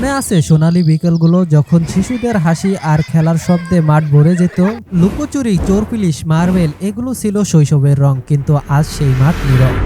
মনে আছে, সোনালী বিকেলগুলো যখন শিশুদের হাসি আর খেলার শব্দে মাঠ ভরে যেত, লুকোচুরি চোর পুলিশ মার্বেল এগুলো ছিল শৈশবের রং, কিন্তু আজ সেই মাঠ নীরব।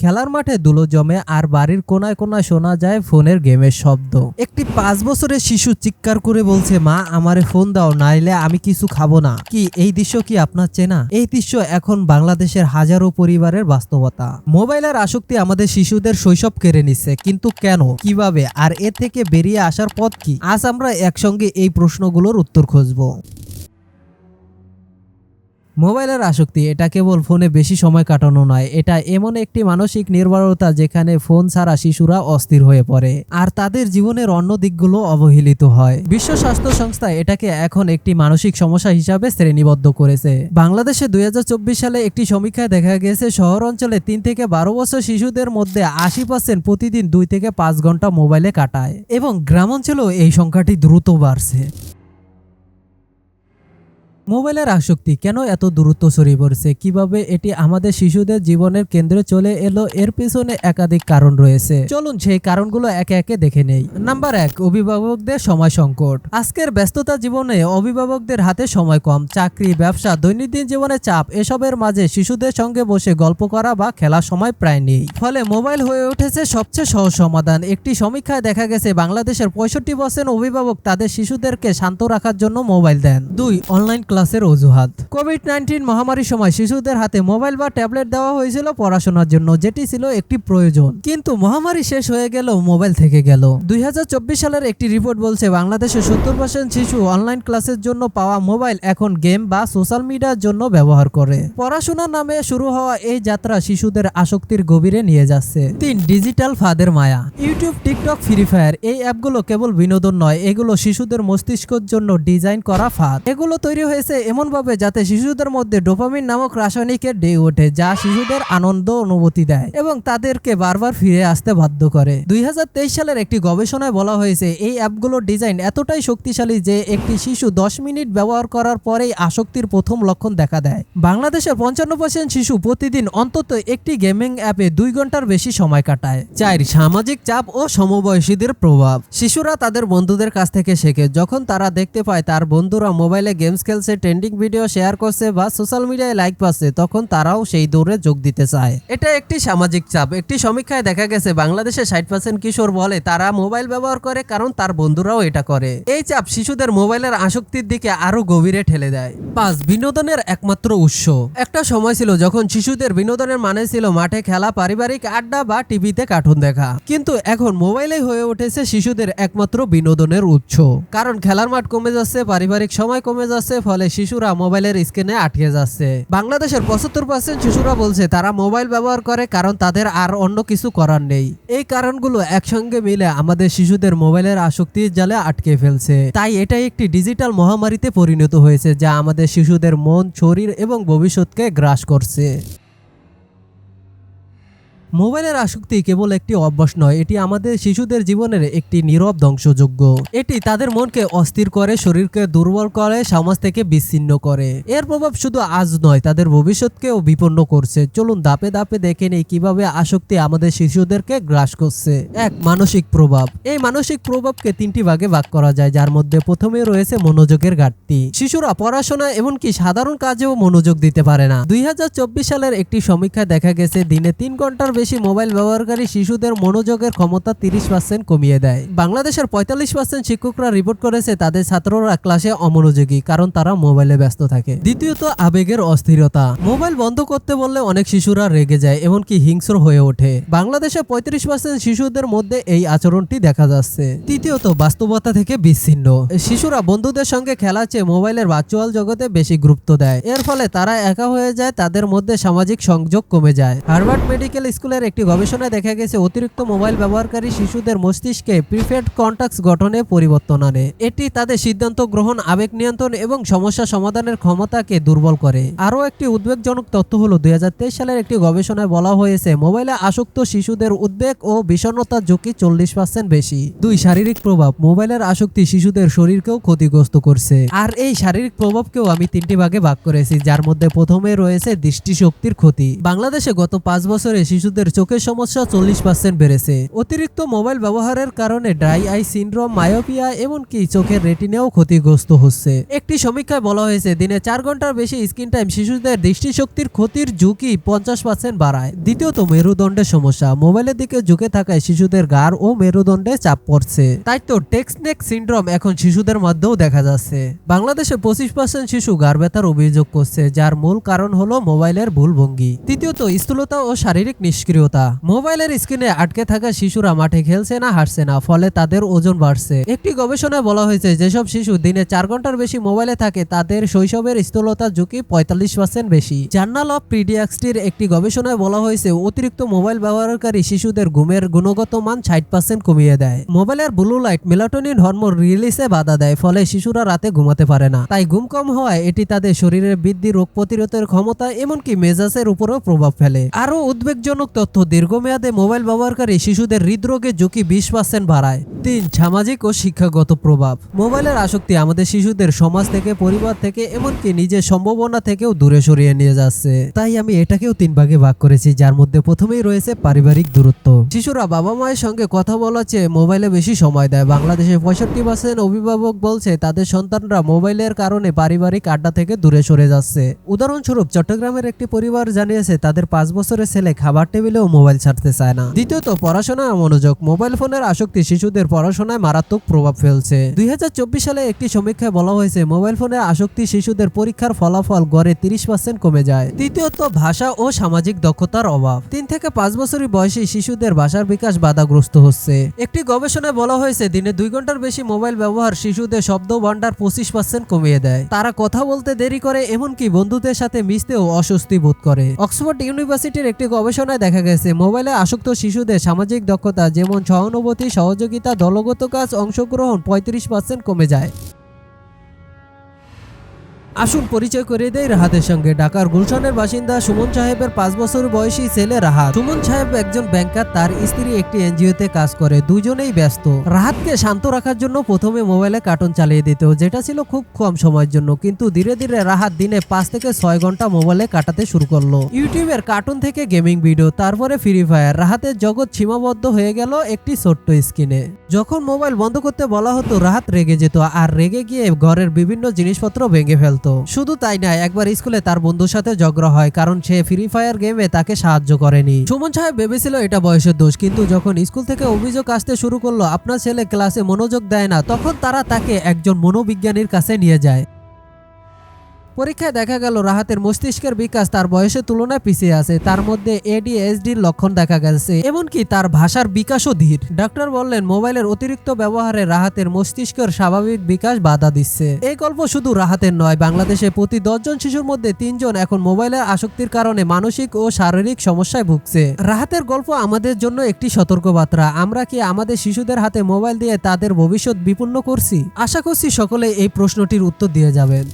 খেলার মাঠে দুলো জমে আর বাড়ির কোনায় কোনায় শোনা যায় ফোনের গেমের শব্দ। একটি পাঁচ বছরের শিশু চিৎকার করে বলছে, মা, আমারে ফোন দাও, নাইলে আমি কিছু খাব না। কি, এই দৃশ্য কি আপনার চেনা? এই দৃশ্য এখন বাংলাদেশের হাজারো পরিবারের বাস্তবতা। মোবাইলের আসক্তি আমাদের শিশুদের শৈশব কেড়ে নিচ্ছে কিন্তু কেন, কীভাবে, আর এ থেকে বেরিয়ে আসার পথ কি? আজ আমরা একসঙ্গে এই প্রশ্নগুলোর উত্তর খুঁজবো। মোবাইলের আসক্তি, এটা কেবল ফোনে বেশি সময় কাটানো নয়, এটা এমন একটি মানসিক নির্ভরতা যেখানে ফোন ছাড়া শিশুরা অস্থির হয়ে পড়ে, আর তাদের জীবনের অন্য দিকগুলো অবহেলিত হয়। বিশ্ব স্বাস্থ্য সংস্থা এটাকে এখন একটি মানসিক সমস্যা হিসাবে শ্রেণীবদ্ধ করেছে। বাংলাদেশে দুই হাজার চব্বিশ সালে একটি সমীক্ষায় দেখা গেছে, শহর অঞ্চলে তিন থেকে বারো বছর শিশুদের মধ্যে আশি পার্সেন্ট প্রতিদিন দুই থেকে পাঁচ ঘণ্টা মোবাইলে কাটায়, এবং গ্রামাঞ্চলেও এই সংখ্যাটি দ্রুত বাড়ছে। মোবাইলের আসক্তি, কেন এত দূরত্ব ছড়িয়ে পড়ছে? কীভাবে এটি আমাদের শিশুদের জীবনের কেন্দ্রে চলে এলো? এর পিছনে একাধিক কারণ রয়েছে। চলুন সেই কারণগুলো একে একে দেখে নেই। নাম্বার এক, অভিভাবকদের সময় সংকট। আজকের ব্যস্ততা জীবনে অভিভাবকদের হাতে সময় কম। চাকরি, ব্যবসা, দৈনন্দিন জীবনে চাপ, এসবের মাঝে শিশুদের সঙ্গে বসে গল্প করা বা খেলার সময় প্রায় নেই। ফলে মোবাইল হয়ে উঠেছে সবচেয়ে সহজ সমাধান। একটি সমীক্ষায় দেখা গেছে, বাংলাদেশের পঁয়ষট্টি পার্সেন্ট অভিভাবক তাদের শিশুদেরকে শান্ত রাখার জন্য মোবাইল দেন। দুই, অনলাইন ক্লাসের অজুহাত। কোভিড নাইন্টিন মহামারীর সময় শিশুদের হাতে মোবাইল বা ট্যাবলেট দেওয়া হয়েছিল পড়াশোনার জন্য, যেটি ছিল একটি প্রয়োজন। কিন্তু মহামারী শেষ হয়ে গেল মোবাইল থেকে গেল। দুই সালের একটি রিপোর্ট বলছে বাংলাদেশে সত্তর পার্সেন্ট শিশু অনলাইন ক্লাসের জন্য পাওয়া মোবাইল এখন গেম বা সোশ্যাল মিডিয়ার জন্য ব্যবহার করে। পড়াশোনার নামে শুরু হওয়া এই যাত্রা শিশুদের আসক্তির গভীরে নিয়ে যাচ্ছে। তিন ডিজিটাল ফাদের মায়া। ইউটিউব টিকটক ফ্রি ফায়ার এই অ্যাপগুলো কেবল বিনোদন নয়, এগুলো শিশুদের মস্তিষ্কের জন্য ডিজাইন করা ফাঁদ। এগুলো তৈরি হয়েছে এমনভাবে যাতে শিশুদের মধ্যে ডোপামিন নামক রাসায়নিকের ডে ওঠে, যা শিশুদের আনন্দ, অনুভূতি দেয় এবং তাদেরকে বারবার ফিরে আসতে বাধ্য করে। দুই সালের একটি গবেষণায় বলা হয়েছে, এই অ্যাপগুলোর ডিজাইন এতটাই শক্তিশালী যে একটি শিশু দশ মিনিট ব্যবহার করার পরেই আসক্তির প্রথম লক্ষণ দেখা দেয়। বাংলাদেশের পঞ্চান্ন পার্সেন্ট শিশু প্রতিদিন অন্তত একটি গেমিং অ্যাপে দুই ঘণ্টার বেশি সময় কাটায়। চার, সামাজিক চাপ ও সমবয়সীদের প্রভাব। শিশুরা তাদের বন্ধুদের কাছ থেকে শেখে, যখন তারা দেখতে পায় তার বন্ধুরা মোবাইলে গেমস খেলছে ট্রেন্ডিং ভিডিও শেয়ার করছে বা সোশ্যাল মিডিয়ায় লাইক পাচ্ছে, তখন তারাও সেই দৌড়ে যোগ দিতে চায়। এটা একটি সামাজিক চাপ। একটি সমীক্ষায় দেখা গেছে, বাংলাদেশে ষাট পার্সেন্ট কিশোর বলে তারা মোবাইল ব্যবহার করে কারণ তার বন্ধুরাও এটা করে। এই চাপ শিশুদের মোবাইলের আসক্তির দিকে আরও গভীরে ঠেলে দেয়। পাঁচ, বিনোদনের একমাত্র উৎস। একটা সময় ছিল যখন শিশুদের বিনোদনের মানে ছিল মাঠে খেলা, পারিবারিক আড্ডা বা টিভিতে কার্টুন দেখা। কিন্তু এখন মোবাইলে হয়ে উঠেছে শিশুদের একমাত্র বিনোদনের উৎস। কারণ খেলার মাঠ কমে যাচ্ছে, পারিবারিক সময় কমে যাচ্ছে, ফলে শিশুরা মোবাইলের স্ক্রিনে আটকে যাচ্ছে। বাংলাদেশের পঁচাত্তর পার্সেন্ট শিশুরা বলছে তারা মোবাইল ব্যবহার করে কারণ তাদের আর অন্য কিছু করার নেই। এই কারণগুলো একসঙ্গে মিলে আমাদের শিশুদের মোবাইলের আসক্তির জালে আটকে ফেলছে। তাই এটা একটি ডিজিটাল মহামারীতে পরিণত হয়েছে যা আমাদের শিশুদের মন, শরীর এবং ভবিষ্যৎকে গ্রাস করছে। মোবাইলের আসক্তি কেবল একটি অভ্যাস নয়, এটি আমাদের শিশুদের জীবনের একটি নীরব ধ্বংসযোগ্য। এটি তাদের মনকে অস্থির করে, শরীরকে দুর্বল করে, সমাজ থেকে বিচ্ছিন্ন করে। এর প্রভাব শুধু আজ নয়, তাদের ভবিষ্যৎকেও বিপন্ন করছে। চলুন দাপে দাপে দেখে নেই কীভাবে আসক্তি আমাদের শিশুদেরকে গ্রাস করছে। এক, মানসিক প্রভাব। এই মানসিক প্রভাবকে তিনটি ভাগে ভাগ করা যায়, যার মধ্যে প্রথমে রয়েছে মনোযোগের ঘাটতি। শিশুরা পড়াশোনা এমনকি সাধারণ কাজেও মনোযোগ দিতে পারে না। দুই হাজার চব্বিশ সালের একটি সমীক্ষায় দেখা গেছে, দিনে তিন ঘণ্টার বেশি মোবাইল ব্যবহারকারী শিশুদের মনোযোগের ক্ষমতা তিরিশ পার্সেন্ট কমিয়ে দেয়। বাংলাদেশের পঁয়তাল্লিশ পার্সেন্ট শিক্ষকরা রিপোর্ট করেছে তাদের ছাত্ররা ক্লাসে অমনোযোগী, কারণ তারা মোবাইলে ব্যস্ত থাকে। দ্বিতীয়ত, আবেগের অস্থিরতা। মোবাইল বন্ধ করতে বললে অনেক শিশুরা রেগে যায়, এমনকি হিংস্র হয়ে ওঠে। বাংলাদেশে পঁয়ত্রিশ পার্সেন্ট শিশুদের মধ্যে এই আচরণটি দেখা যাচ্ছে। তৃতীয়ত, বাস্তবতা থেকে বিচ্ছিন্ন। শিশুরা বন্ধুদের সঙ্গে খেলা চেয়ে মোবাইলের ভার্চুয়াল জগতে বেশি গুরুত্ব দেয়। এর ফলে তারা একা হয়ে যায়, তাদের মধ্যে সামাজিক সংযোগ কমে যায়। হার্ভার্ড মেডিকেল স্কুল স্কুলের একটি গবেষণায় দেখা গেছে, অতিরিক্ত মোবাইল ব্যবহারকারী শিশুদের মস্তিষ্কে প্রিফেড কন্টাক্টস গঠনে পরিবর্তন আনে। এটি তাদের সিদ্ধান্ত গ্রহণ, আবেগ নিয়ন্ত্রণ এবং সমস্যা সমাধানের ক্ষমতাকে দুর্বল করে। আরও একটি উদ্বেগজনক তথ্য হলো, দুই সালের একটি গবেষণায় বলা হয়েছে, মোবাইলে আসক্ত শিশুদের উদ্বেগ ও বিষণ্ণতার ঝুঁকি চল্লিশ পার্সেন্ট বেশি। দুই, শারীরিক প্রভাব। মোবাইলের আসক্তি শিশুদের শরীরকেও ক্ষতিগ্রস্ত করছে। আর এই শারীরিক প্রভাবকেও আমি তিনটি ভাগে ভাগ করেছি, যার মধ্যে প্রথমে রয়েছে দৃষ্টিশক্তির ক্ষতি। বাংলাদেশে গত পাঁচ বছরে শিশুদের চোখের সমস্যা চল্লিশ পার্সেন্ট বেড়েছে। অতিরিক্ত মোবাইল ব্যবহারের কারণে ড্রাই আই সিনড্রোম, মায়োপিয়া, এমনকি চোখের রেটিনাও ক্ষতিগ্রস্ত হচ্ছে। একটি সমীক্ষায় বলা হয়েছে, দিনে চার ঘণ্টার বেশি স্ক্রিন টাইম শিশুদের দৃষ্টিশক্তির ক্ষতির ঝুঁকি পঞ্চাশ পার্সেন্ট বাড়ায়। দ্বিতীয়ত, মেরুদণ্ডের সমস্যা। মোবাইলের দিকে ঝুঁকে থাকায় শিশুদের গাড় ও মেরুদণ্ডে চাপ পড়ছে। তাই তো, টেক্সনেক সিন্ড্রোম এখন শিশুদের মধ্যেও দেখা যাচ্ছে। বাংলাদেশে পঁচিশ পার্সেন্ট শিশু গাড় ব্যথার অভিযোগ করছে, যার মূল কারণ হলো মোবাইলের ভুল ভঙ্গি তৃতীয়ত, স্থূলতা ও শারীরিক নিষ্ক্রিয়তা মোবাইলের স্ক্রিনে আটকে থাকা শিশুরা মাঠে খেলছে না হাঁটছে না, ফলে তাদের ওজন বাড়ছে। একটি গবেষণায় বলা হয়েছে, যেসব শিশু দিনে চার ঘণ্টার বেশি মোবাইলে থাকে, তাদের শৈশবের স্থূলতার ঝুঁকি পঁয়তাল্লিশ পার্সেন্ট বেশি। জার্নাল অফ পিডিয়াক্সটির একটি গবেষণায় বলা হয়েছে, অতিরিক্ত মোবাইল ব্যবহারকারী শিশুদের ঘুমের গুণগত মান ষাট পার্সেন্ট কমিয়ে দেয়। মোবাইলের ব্লু লাইট মেলাটোনিন হরমোন রিলিজে বাধা দেয়, ফলে শিশুরা রাতে ঘুমাতে পারে না। তাই ঘুম কম হওয়ায় এটি তাদের শরীরের বৃদ্ধি, রোগ প্রতিরোধের ক্ষমতা, এমনকি মেজাজের উপরও প্রভাব ফেলে। আরও উদ্বেগজনক তথ্য দীর্ঘমেয়াদে মোবাইল ব্যবহারকারী শিশুদের হৃদরোগের ঝুঁকি বিশ পার্সেন্ট বাড়ায়। তিন, সামাজিক ও শিক্ষাগত প্রভাব। মোবাইলের আসক্তি আমাদের শিশুদের সমাজ থেকে, পরিবার থেকে, এমনকি নিজের সম্ভাবনা থেকেও দূরে সরিয়ে নিয়ে যাচ্ছে। তাই আমি এটাকেও তিন ভাগে ভাগ করেছি, যার মধ্যে প্রথমেই রয়েছে পারিবারিক দূরত্ব। শিশুরা বাবা মায়ের সঙ্গে কথা বলার চেয়ে মোবাইলে বেশি সময় দেয়। বাংলাদেশে পঁয়ষট্টি পার্সেন্ট অভিভাবক বলছে, তাদের সন্তানরা মোবাইলের কারণে পারিবারিক আড্ডা থেকে দূরে সরে যাচ্ছে। উদাহরণস্বরূপ, চট্টগ্রামের একটি পরিবার জানিয়েছে, তাদের পাঁচ বছরের ছেলে খাবার টেবিলেও মোবাইল ছাড়তে চায় না। দ্বিতীয়ত পড়াশোনায় মনোযোগ। মোবাইল ফোনের আসক্তি শিশুদের পড়াশোনায় মারাত্মক প্রভাব ফেলছে। দুই সালে একটি সমীক্ষায় বলা হয়েছে, মোবাইল ফোনের আসক্তি শিশুদের পরীক্ষার ফলাফল গড়ে তিরিশ পার্সেন্ট কমে যায়। তৃতীয়ত, ভাষা ও সামাজিক দক্ষতার অভাব। তিন থেকে পাঁচ বছরের বয়সী শিশুদের ভাষার বিকাশ বাধাগ্রস্ত হচ্ছে। একটি গবেষণায় বলা হয়েছে, দিনে দুই ঘণ্টার বেশি মোবাইল ব্যবহার শিশুদের শব্দ ভান্ডার পঁচিশ পার্সেন্ট কমিয়ে দেয়। তারা কথা বলতে দেরি করে, এমনকি বন্ধুদের সাথে মিশতেও অস্বস্তি বোধ করে। অক্সফোর্ড ইউনিভার্সিটির একটি গবেষণায় গেছে, মোবাইলে আসক্ত শিশুদের সামাজিক দক্ষতা, যেমন সহানুভূতি সহযোগিতা, দলগত কাজ, অংশগ্রহণ, পঁয়ত্রিশ পার্সেন্ট কমে যায়। আসুন পরিচয় করে দেয় রাহাতের সঙ্গে। ঢাকার গুলশানের বাসিন্দা সুমন সাহেবের পাঁচ বছর বয়সী ছেলে রাহাত। সুমন সাহেব একজন ব্যাংকার, তার স্ত্রী একটি এনজিওতে কাজ করে, দুজনেই ব্যস্ত। রাহাতকে শান্ত রাখার জন্য প্রথমে মোবাইলে কার্টুন চালিয়ে দিত, যেটা ছিল খুব কম সময়ের জন্য। কিন্তু ধীরে ধীরে রাহাত দিনে পাঁচ থেকে ছয় ঘণ্টা মোবাইলে কাটাতে শুরু করল। ইউটিউবের কার্টুন থেকে গেমিং ভিডিও, তারপরে ফ্রি ফায়ার। রাহাতের জগৎ সীমাবদ্ধ হয়ে গেল একটি ছোট্ট স্ক্রিনে। যখন মোবাইল বন্ধ করতে বলা হতো, রাহাত রেগে যেত, আর রেগে গিয়ে ঘরের বিভিন্ন জিনিসপত্র ভেঙে ফেলতো। শুধু তাই নয়, একবার স্কুলে তার বন্ধুর সাথে ঝগড়া হয়, কারণ সে ফ্রি ফায়ার গেমে তাকে সাহায্য করেনি। সুমন সাহেব ভেবেছিল এটা বয়সের দোষ, কিন্তু যখন স্কুল থেকে অভিযোগ আসতে শুরু করল, আপনার ছেলে ক্লাসে মনোযোগ দেয় না, তখন তারা তাকে একজন মনোবিজ্ঞানীর কাছে নিয়ে যায়। পরীক্ষায় দেখা গেল রাহাতের মস্তিষ্কের বিকাশ তার বয়সের তুলনায় পিছিয়ে আছে। তার মধ্যে এডিএসডির লক্ষণ দেখা গেছে। এমনকি তার ভাষার বিকাশও ধীর। ডাক্তার বললেন, মোবাইলের অতিরিক্ত ব্যবহারে রাহাতের মস্তিষ্কের স্বাভাবিক বিকাশ বাধা দিচ্ছে। এই গল্প শুধু রাহাতের নয়, বাংলাদেশে প্রতি দশজন শিশুর মধ্যে তিনজন এখন মোবাইলের আসক্তির কারণে মানসিক ও শারীরিক সমস্যায় ভুগছে। রাহাতের গল্প আমাদের জন্য একটি সতর্কবার্তা। আমরা কি আমাদের শিশুদের হাতে মোবাইল দিয়ে তাদের ভবিষ্যৎ বিপন্ন করছি? আশা করছি সকলে এই প্রশ্নটির উত্তর দিয়ে যাবেন।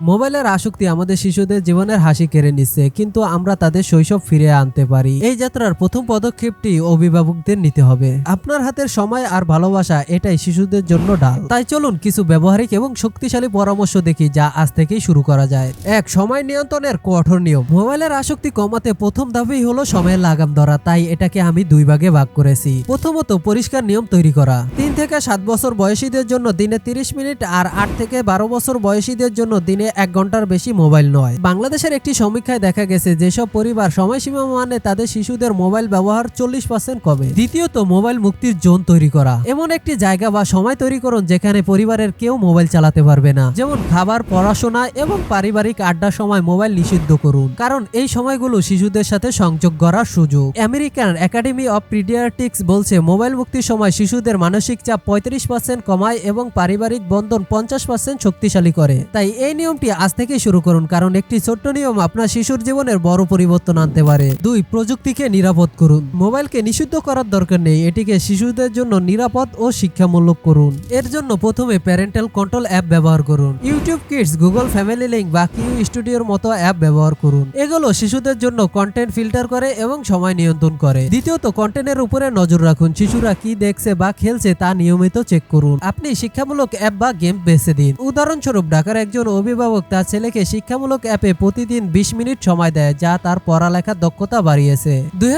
মোবাইলের আসক্তি আমাদের শিশুদের জীবনের হাসি কেড়ে নিচ্ছে, কিন্তু আমরা তাদের শৈশব ফিরে আনতে পারি। এই যাত্রার প্রথম পদক্ষেপটি অভিভাবকদের নিতে হবে। আপনার হাতের সময় আর ভালোবাসা এটাই শিশুদের জন্য ডাল তাই চলুন কিছু ব্যবহারিক এবং শক্তিশালী পরামর্শ দেখি, যা আজ থেকেই শুরু করা যায়। এক, সময় নিয়ন্ত্রণের কঠোর নিয়ম। মোবাইলের আসক্তি কমাতে প্রথম ধাপই হলো সময়ের লাগাম ধরা, তাই এটাকে আমি দুই ভাগে ভাগ করেছি। প্রথমত, পরিষ্কার নিয়ম তৈরি করা। তিন থেকে সাত বছর বয়সীদের জন্য দিনে তিরিশ মিনিট আর আট থেকে বারো বছর বয়সীদের জন্য দিনে এক ঘণ্টার বেশি মোবাইল নয়। বাংলাদেশের একটি সমীক্ষায় দেখা গেছে, যেসব পরিবার সময়সীমা মানে তাদের শিশুদের মোবাইল ব্যবহার চল্লিশ পার্সেন্ট কমে। দ্বিতীয়ত, মোবাইল মুক্তির জোন তৈরি করা। এমন একটি জায়গা বা সময় তৈরি করুন যেখানে পরিবারের কেউ মোবাইল চালাতে পারবে না। যেমন খাবার, পড়াশোনা এবং পারিবারিক আড্ডার সময় মোবাইল নিষিদ্ধ করুন। কারণ এই সময়গুলো শিশুদের সাথে সংযোগ করার সুযোগ। আমেরিকান একাডেমি অফ পিডিয়াট্রিক্স বলছে, মোবাইল মুক্তির সময় শিশুদের মানসিক চাপ পঁয়ত্রিশ পার্সেন্ট কমায় এবং পারিবারিক বন্ধন পঞ্চাশ পার্সেন্ট শক্তিশালী করে। তাই এই নিয়ম নিয়মটি আজ থেকে শুরু করুন, কারণ একটি ছোট্ট নিয়ম আপনার শিশুর জীবনের বড় পরিবর্তন আনতে পারে। দুই, প্রযুক্তিকে নিরাপদ করুন। মোবাইলকে নিষিদ্ধ করার দরকার নেই, এটিকে শিশুদের জন্য নিরাপদ ও শিক্ষামূলক করুন। এর জন্য প্রথমে প্যারেন্টাল কন্ট্রোল অ্যাপ ব্যবহার করুন। YouTube Kids Google Family Link বা কিউ স্টুডিওর মতো অ্যাপ ব্যবহার করুন। এগুলো শিশুদের জন্য কন্টেন্ট ফিল্টার করে এবং সময় নিয়ন্ত্রণ করে। দ্বিতীয়ত কন্টেন্টের উপরে নজর রাখুন, শিশুরা কি দেখছে বা খেলছে তা নিয়মিত চেক করুন। আপনি শিক্ষামূলক অ্যাপ বা গেম বেছে দিন। উদাহরণস্বরূপ, ঢাকার একজন অভিভাবক তার ছেলেকে শিক্ষামূলক অ্যাপে প্রতিদিন বিশ মিনিট সময় দেয়, যা তার পড়ালেখার দক্ষতা বাড়িয়েছে। দুই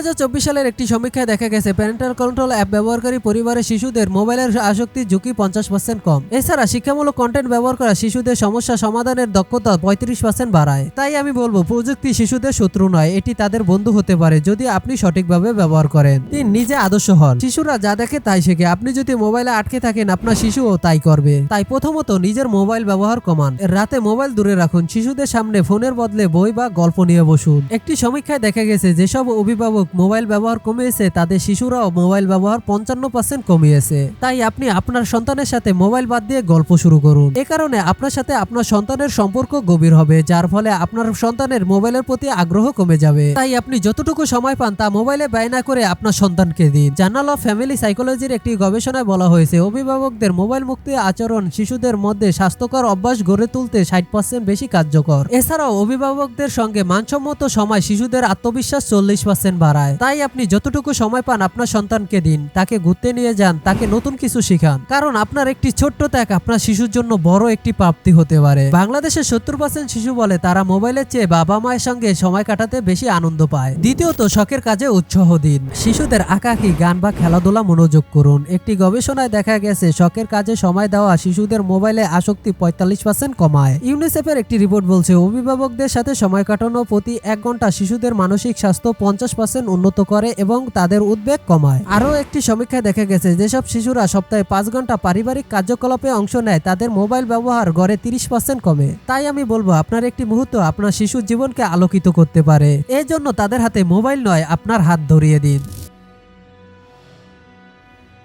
সালের একটি সমীক্ষায় দেখা গেছে প্যারেন্টাল কন্ট্রোল অ্যাপ ব্যবহারকারী পরিবারের শিশুদের মোবাইলের আসক্তি ঝুঁকি পঞ্চাশ পার্সেন্ট কম। এছাড়া শিক্ষামূলক কন্টেন্ট ব্যবহার করা শিশুদের সমস্যা সমাধানের দক্ষতা পঁয়ত্রিশ পার্সেন্ট বাড়ায়। তাই আমি বলব, প্রযুক্তি শিশুদের শত্রু নয়, এটি তাদের বন্ধু হতে পারে যদি আপনি সঠিকভাবে ব্যবহার করেন। তিন, নিজে আদর্শ হন। শিশুরা যা দেখে তাই শেখে। আপনি যদি মোবাইলে আটকে থাকেন, আপনার শিশুও তাই করবে। তাই প্রথমত নিজের মোবাইল ব্যবহার কমান। রাতে মোবাইল দূরে রাখুন। শিশুদের সামনে ফোনের বদলে বই বা গল্প নিয়ে বসুন। একটি সমীক্ষায় দেখা গেছে, যেসব অভিভাবক মোবাইল ব্যবহার কমিয়েছে, তাদের শিশুরাও মোবাইল ব্যবহার পঞ্চান্ন পার্সেন্ট কমিয়েছে। তাই আপনি আপনার সন্তানের সাথে মোবাইল বাদ দিয়ে গল্প শুরু করুন। এ কারণে আপনার সাথে আপনার সন্তানের সম্পর্ক গভীর হবে, যার ফলে আপনার সন্তানের মোবাইলের প্রতি আগ্রহ কমে যাবে। তাই আপনি যতটুকু সময় পান তা মোবাইলে ব্যয় না করে আপনার সন্তানকে দিন। জার্নাল অফ ফ্যামিলি সাইকোলজির একটি গবেষণায় বলা হয়েছে, অভিভাবকদের মোবাইল মুক্তি আচরণ শিশুদের মধ্যে স্বাস্থ্যকর অভ্যাস গড়ে তুলতে ষাট পার্সেন্ট বেশি কার্যকর। এছাড়াও অভিভাবকদের সঙ্গে মানসম্মত সময় শিশুদের আত্মবিশ্বাস চল্লিশ পার্সেন্ট বাড়ায়। তাই আপনি যতটুকু সময় পান আপনার সন্তানকে দিন, তাকে ঘুরতে নিয়ে যান, তাকে নতুন কিছু শিখান। কারণ আপনার একটি ছোট্ট ত্যাগ আপনার শিশুর জন্য বড় একটি প্রাপ্তি হতে পারে। বাংলাদেশের সত্তর পার্সেন্ট শিশু বলে তারা মোবাইলের চেয়ে বাবা মায়ের সঙ্গে সময় কাটাতে বেশি আনন্দ পায়। দ্বিতীয়ত, শখের কাজে উৎসাহ দিন। শিশুদের আঁকাকি গান বা খেলাধুলা মনোযোগ করুন। একটি গবেষণায় দেখা গেছে, শখের কাজে সময় দেওয়া শিশুদের মোবাইলে আসক্তি পঁয়তাল্লিশ পার্সেন্ট কমায়। ইউনিসেফের একটি রিপোর্ট বলছে, অভিভাবকদের সাথে সময় কাটানো প্রতি এক ঘণ্টা শিশুদের মানসিক স্বাস্থ্য পঞ্চাশ পার্সেন্ট উন্নত করে এবং তাদের উদ্বেগ কমায়। আরও একটি সমীক্ষায় দেখা গেছে, যেসব শিশুরা সপ্তাহে পাঁচ ঘণ্টা পারিবারিক কার্যকলাপে অংশ নেয়, তাদের মোবাইল ব্যবহার গড়ে তিরিশ পার্সেন্ট কমে। তাই আমি বলব, আপনার একটি মুহূর্ত আপনার শিশুর জীবনকে আলোকিত করতে পারে। এর জন্য তাদের হাতে মোবাইল নয়, আপনার হাত ধরিয়ে দিন।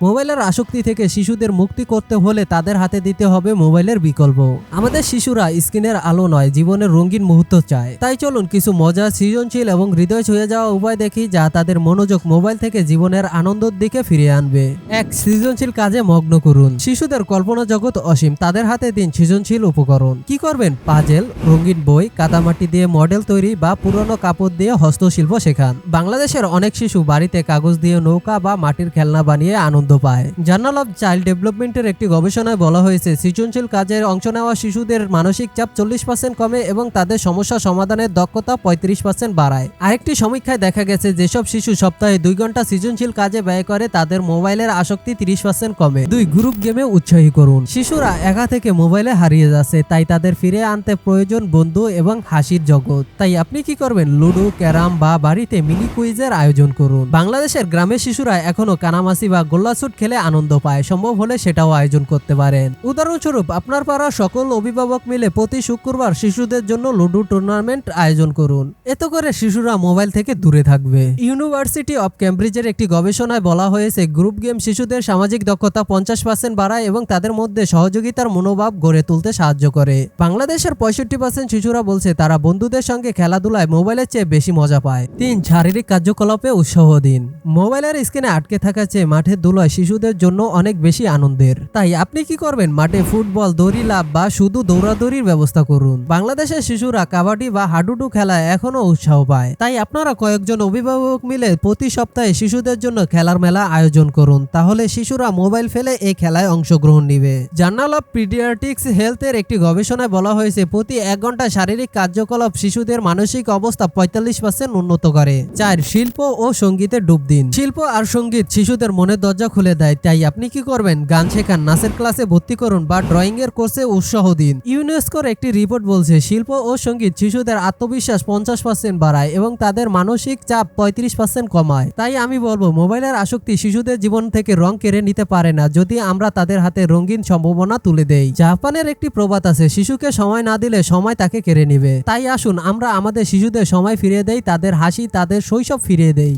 মোবাইলের আসক্তি থেকে শিশুদের মুক্তি করতে হলে তাদের হাতে দিতে হবে মোবাইলের বিকল্প। আমাদের শিশুরা স্ক্রিনের আলো নয়, জীবনের রঙিন মুহূর্ত চায়। তাই চলুন কিছু মজা সৃজনশীল এবং হৃদয় ছুঁয়ে যাওয়া উপায় দেখি যা তাদের মনোযোগ মোবাইল থেকে জীবনের আনন্দের দিকে ফিরিয়ে আনবে। এক, সৃজনশীল কাজে মগ্ন করুন। শিশুদের কল্পনা জগৎ অসীম। তাদের হাতে দিন সৃজনশীল উপকরণ। কি করবেন? পাজেল, রঙিন বই, কাদামাটি দিয়ে মডেল তৈরি বা পুরনো কাপড় দিয়ে হস্তশিল্প শেখান। বাংলাদেশের অনেক শিশু বাড়িতে কাগজ দিয়ে নৌকা বা মাটির খেলনা বানিয়ে আনন্দ পায়। জার্নাল অফ চাইল্ড ডেভেলপমেন্টের একটি গবেষণায় বলা হয়েছে, সৃজনশীল কাজের অংশ নেওয়া শিশুদের মানসিক চাপ চল্লিশ পার্সেন্ট কমে এবং তাদের সমস্যা সমাধানের দক্ষতা পঁয়ত্রিশ পার্সেন্ট বাড়ায়। আরেকটি সমীক্ষায় দেখা গেছে, যেসব শিশু সপ্তাহে দুই ঘণ্টা সৃজনশীল কাজে ব্যয় করে, তাদের মোবাইলের আসক্তি তিরিশ পার্সেন্ট কমে। দুই গ্রুপ গেমে উৎসাহী করুন। শিশুরা একা থেকে মোবাইলে হারিয়ে যাচ্ছে, তাই তাদের ফিরে আনতে প্রয়োজন বন্ধু এবং হাসির জগৎ। তাই আপনি কি করবেন? লুডো, ক্যারাম বা বাড়িতে মিনি কুইজের আয়োজন করুন। বাংলাদেশের গ্রামের শিশুরা এখনও কানামাসি বা গোল্লাছুট খেলে আনন্দ পায়, সম্ভব হলে সেটাও আয়োজন করতে পারেন। উদাহরণস্বরূপ, আপনার পাড়ার সকল অভিভাবক মিলে প্রতি শুক্রবার শিশুদের জন্য লুডো টুর্নামেন্ট আয়োজন করুন। এতে করে শিশুরা মোবাইল থেকে দূরে থাকবে। ইউনিভার্সিটি অফ ক্যামব্রিজের একটি গবেষণায় বলা হয়েছে গ্রুপ গেম শিশুদের সামাজিক দক্ষতা পঞ্চাশ পার্সেন্ট বাড়ায় এবং তাদের মধ্যে সহযোগিতার মনোভাব গড়ে তুলতে সাহায্য করে। বাংলাদেশের পঁয়ষট্টি পার্সেন্ট শিশুরা বলছে, তারা বন্ধুদের সঙ্গে খেলাধুলায় মোবাইলের চেয়ে বেশি মজা পায়। তিন, শারীরিক কার্যকলাপে উৎসাহ দিন। মোবাইলের স্ক্রিনে আটকে থাকা চেয়ে মাঠের ধুলায় শিশুদের জন্য অনেক বেশি আনন্দের। তাই আপনি কি করবেন? মাঠে ফুটবল দড়ি লাভ বা শুধু দৌড়াদৌড়ির ব্যবস্থা করুন। বাংলাদেশের শিশুরা কাবাডি বা হাডুডু খেলায় এখনও উৎসাহ পায়। তাই আপনারা কয়েকজন অভিভাবক মিলে প্রতি সপ্তাহে শিশুদের জন্য খেলার মেলা আয়োজন করুন। তাহলে শিশুরা মোবাইল ফেলে এই খেলায় অংশগ্রহণ নিবে। জার্নাল অফ পিডিয়াট্রিক্স হেলথের একটি গবেষণায় বলা হয়েছে, প্রতি এক ঘণ্টা শারীরিক কার্যকলাপ শিশুদের মানসিক অবস্থা পঁয়তাল্লিশ পার্সেন্ট উন্নত করে। চার, শিল্প ও সঙ্গীতে ডুব দিন। শিল্প আর সংগীত শিশুদের মনের দরজা খুলে দেয়। তাই আপনি কি করবেন? গান শেখান, নাচের ক্লাসে ভর্তি করুন বা ড্রয়িং এর কোর্সে উৎসাহ দিন। ইউনেস্কোর একটি রিপোর্ট বলছে, শিল্প ও সংগীত শিশুদের আত্মবিশ্বাস পঞ্চাশ পার্সেন্ট বাড়ায় এবং তাদের মানসিক চাপ পঁয়ত্রিশ পার্সেন্ট কমায়। তাই আমি বলব, মোবাইলের আসক্তি শিশুদের জীবন থেকে রং কেড়ে নিতে পারে না যদি আমরা তাদের হাতে রঙিন সম্ভাবনা তুলে দেই। জাপানের একটি প্রবাদ আছে, শিশুকে সময় না দিলে সময় তাকে কেড়ে নিবে। তাই আসুন, আমরা আমাদের শিশুদের সময় ফিরিয়ে দেই, তাদের হাসি, তাদের শৈশব ফিরিয়ে দেই।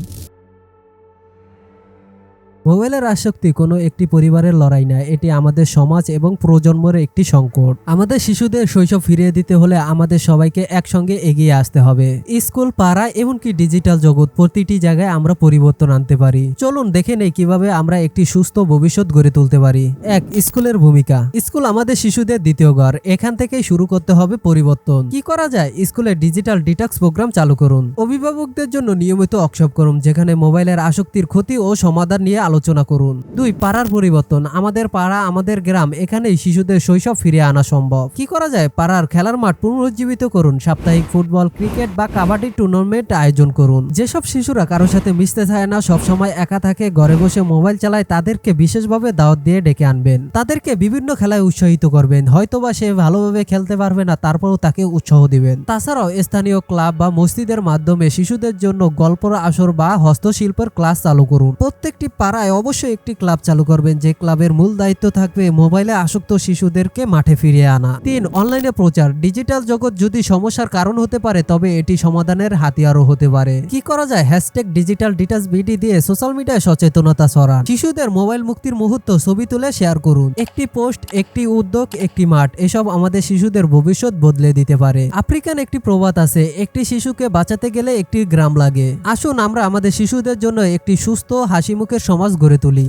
মোবাইলের আসক্তি কোনো একটি পরিবারের লড়াই না এটি আমাদের সমাজ এবং প্রজন্মের একটি সংকট। আমাদের শিশুদের শৈশব ফিরিয়ে দিতে হলে আমাদের সবাইকে একসঙ্গে এগিয়ে আসতে হবে। স্কুল, পাড়া এমনকি ডিজিটাল জগৎ প্রতিটি জায়গায় আমরা পরিবর্তন আনতে পারি। চলুন দেখে নেই কীভাবে আমরা একটি সুস্থ ভবিষ্যৎ গড়ে তুলতে পারি। এক, স্কুলের ভূমিকা। স্কুল আমাদের শিশুদের দ্বিতীয় ঘর। এখান থেকেই শুরু করতে হবে পরিবর্তন। কি করা যায়? স্কুলে ডিজিটাল ডিটক্স প্রোগ্রাম চালু করুন। অভিভাবকদের জন্য নিয়মিত অক্ষপ করুন, যেখানে মোবাইলের আসক্তির ক্ষতি ও সমাধান নিয়ে আলোচনা করুন। দুই, পাড়ার পরিবর্তন। আমাদের পাড়া, আমাদের গ্রাম, এখানেই শিশুদের শৈশব ফিরে আনা সম্ভব। কি করা যায়? পাড়ার খেলার মাঠ পুনরুজ্জীবিত করুন। সাপ্তাহিক ফুটবল, ক্রিকেট বা কাবাডি টুর্নামেন্ট আয়োজন করুন। যেসব শিশুরা কারোর সাথে মিশতে চায় না, সবসময় একা থাকে, ঘরে বসে মোবাইল চালায়, তাদেরকে বিশেষভাবে দাওয়াত দিয়ে ডেকে আনবেন। তাদেরকে বিভিন্ন খেলায় উৎসাহিত করবেন। হয়তোবা সে ভালোভাবে খেলতে পারবে না, তারপরও তাকে উৎসাহ দিবেন। তাছাড়াও স্থানীয় ক্লাব বা মসজিদের মাধ্যমে শিশুদের জন্য গল্পর আসর বা হস্তশিল্পের ক্লাস চালু করুন। প্রত্যেকটি পাড়ায় অবশ্যই একটি ক্লাব চালু করবেন যে ক্লাবের মূল দায়িত্ব থাকবে মোবাইলে আসক্ত শিশুদেরকে মাঠে ফিরিয়ে আনা। তিন, অনলাইনে প্রচার। ডিজিটাল জগৎ যদি সমস্যার কারণ হতে পারে, তবে এটি সমাধানের হাতিয়ারও হতে পারে। কি করা যায়? হ্যাশট্যাগ, ডিজিটাল ডিটাচ বিডি দিয়ে সোশ্যাল মিডিয়ায় সচেতনতা ছড়ান। শিশুদের মোবাইল মুক্তির মুহূর্ত ছবি তুলে শেয়ার করুন। একটি পোস্ট, একটি উদ্যোগ, একটি মাঠ, এসব আমাদের শিশুদের ভবিষ্যৎ বদলে দিতে পারে। আফ্রিকান একটি প্রবাদ আছে, একটি শিশুকে বাঁচাতে গেলে একটি গ্রাম লাগে। আসুন আমরা আমাদের শিশুদের জন্য একটি সুস্থ, হাসিমুখের সমাজ গড়ে তুলি।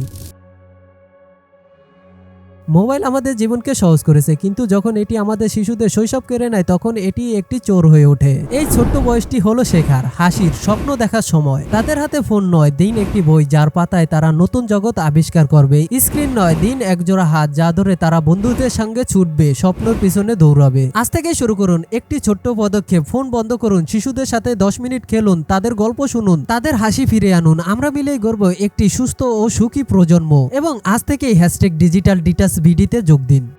মোবাইল আমাদের জীবনকে সহজ করেছে, কিন্তু যখন এটি আমাদের শিশুদের শৈশব কেড়ে নেয়, তখন এটি একটি চোর হয়ে ওঠে। এই ছোট্ট বয়সটি হলো শেখার, হাসির, স্বপ্ন দেখার সময়। তাদের হাতে ফোন নয়, দিন একটি বই যার পাতায় তারা নতুন জগৎ আবিষ্কার করবে। স্ক্রিন নয়, দিন একজোড়া হাত যা ধরে তারা বন্ধুদের সঙ্গে ছুটবে, স্বপ্নের পিছনে দৌড়াবে। আজ থেকে শুরু করুন একটি ছোট্ট পদক্ষেপ। ফোন বন্ধ করুন, শিশুদের সাথে দশ মিনিট খেলুন, তাদের গল্প শুনুন, তাদের হাসি ফিরে আনুন। আমরা মিলেই গর্ব একটি সুস্থ ও সুখী প্রজন্ম। এবং আজ থেকেই হ্যাশট্যাগ ডিজিটাল ডিটাচ ভিডিতে যোগ দিন।